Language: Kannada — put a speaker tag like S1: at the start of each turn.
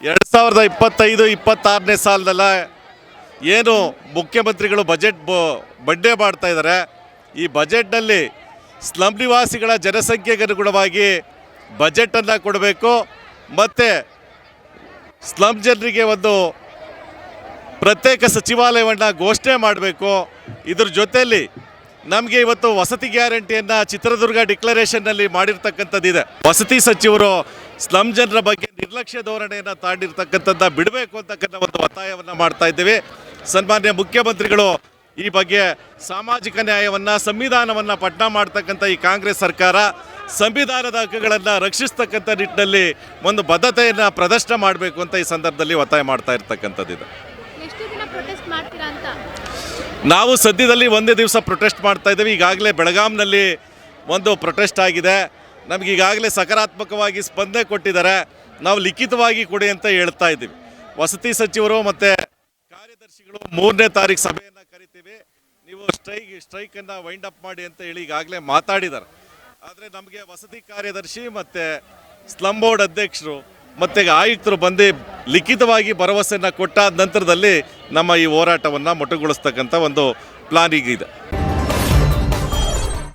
S1: ಎರಡು ಸಾವಿರದ ಇಪ್ಪತ್ತೈದು, ಇಪ್ಪತ್ತಾರನೇ ಸಾಲದಲ್ಲ ಏನು ಮುಖ್ಯಮಂತ್ರಿಗಳು ಬಜೆಟ್ ಬಡ್ಡೆ ಮಾಡ್ತಾ ಇದ್ದಾರೆ. ಈ ಬಜೆಟ್ನಲ್ಲಿ ಸ್ಲಮ್ ನಿವಾಸಿಗಳ ಜನಸಂಖ್ಯೆಗೆ ಅನುಗುಣವಾಗಿ ಬಜೆಟನ್ನು ಕೊಡಬೇಕು ಮತ್ತು ಸ್ಲಮ್ ಜನರಿಗೆ ಒಂದು ಪ್ರತ್ಯೇಕ ಸಚಿವಾಲಯವನ್ನು ಘೋಷಣೆ ಮಾಡಬೇಕು. ಇದ್ರ ಜೊತೆಯಲ್ಲಿ ನಮಗೆ ಇವತ್ತು ವಸತಿ ಗ್ಯಾರಂಟಿಯನ್ನು ಚಿತ್ರದುರ್ಗ ಡಿಕ್ಲರೇಷನ್ನಲ್ಲಿ ಮಾಡಿರ್ತಕ್ಕಂಥದ್ದಿದೆ. ವಸತಿ ಸಚಿವರು ಸ್ಲಮ್ ಜನರ ಬಗ್ಗೆ ನಿರ್ಲಕ್ಷ್ಯ ಧೋರಣೆಯನ್ನು ತಾಂಡಿರ್ತಕ್ಕಂಥದ್ದು ಬಿಡಬೇಕು ಅಂತಕ್ಕಂಥ ಒಂದು ಒತ್ತಾಯವನ್ನು ಮಾಡ್ತಾ ಇದ್ದೀವಿ. ಸನ್ಮಾನ್ಯ ಮುಖ್ಯಮಂತ್ರಿಗಳು ಈ ಬಗ್ಗೆ ಸಾಮಾಜಿಕ ನ್ಯಾಯವನ್ನು, ಸಂವಿಧಾನವನ್ನು ಪಟ್ಟ ಮಾಡ್ತಕ್ಕಂಥ ಈ ಕಾಂಗ್ರೆಸ್ ಸರ್ಕಾರ ಸಂವಿಧಾನದ ಹಕ್ಕುಗಳನ್ನು ರಕ್ಷಿಸ್ತಕ್ಕಂಥ ನಿಟ್ಟಿನಲ್ಲಿ ಒಂದು ಬದ್ಧತೆಯನ್ನು ಪ್ರದರ್ಶನ ಮಾಡಬೇಕು ಅಂತ ಈ ಸಂದರ್ಭದಲ್ಲಿ ಒತ್ತಾಯ ಮಾಡ್ತಾ ಇರ್ತಕ್ಕಂಥದ್ದಿದೆ. ನಾವು ಸದ್ಯದಲ್ಲಿ ಒಂದೇ ದಿವಸ ಪ್ರೊಟೆಸ್ಟ್ ಮಾಡ್ತಾ ಇದ್ದೇವೆ. ಈಗಾಗಲೇ ಬೆಳಗಾಂನಲ್ಲಿ ಒಂದು ಪ್ರೊಟೆಸ್ಟ್ ಆಗಿದೆ. ನಮಗೆ ಈಗಾಗಲೇ ಸಕಾರಾತ್ಮಕವಾಗಿ ಸ್ಪಂದನೆ ಕೊಟ್ಟಿದ್ದಾರೆ. ನಾವು ಲಿಖಿತವಾಗಿ ಕೊಡಿ ಅಂತ ಹೇಳ್ತಾ ಇದ್ದೀವಿ. ವಸತಿ ಸಚಿವರು ಮತ್ತು ಕಾರ್ಯದರ್ಶಿಗಳು ಮೂರನೇ ತಾರೀಕು ಸಭೆಯನ್ನು ಕರಿತೀವಿ. ನೀವು ಸ್ಟ್ರೈಕ್ ಸ್ಟ್ರೈಕನ್ನು ವೈಂಡ್ ಅಪ್ ಮಾಡಿ ಅಂತ ಹೇಳಿ ಈಗಾಗಲೇ ಮಾತಾಡಿದ್ದಾರೆ. ಆದರೆ ನಮಗೆ ವಸತಿ ಕಾರ್ಯದರ್ಶಿ ಮತ್ತು ಸ್ಲಂ ಬೋರ್ಡ್ ಅಧ್ಯಕ್ಷರು ಮತ್ತು ಆಯುಕ್ತರು ಬಂದು ಲಿಖಿತವಾಗಿ ಭರವಸೆಯನ್ನು ಕೊಟ್ಟಾದ ನಂತರದಲ್ಲಿ ನಮ್ಮ ಈ ಹೋರಾಟವನ್ನು ಮೊಟಕುಗೊಳಿಸ್ತಕ್ಕಂಥ ಒಂದು ಪ್ಲಾನ್ ಈಗ ಇದೆ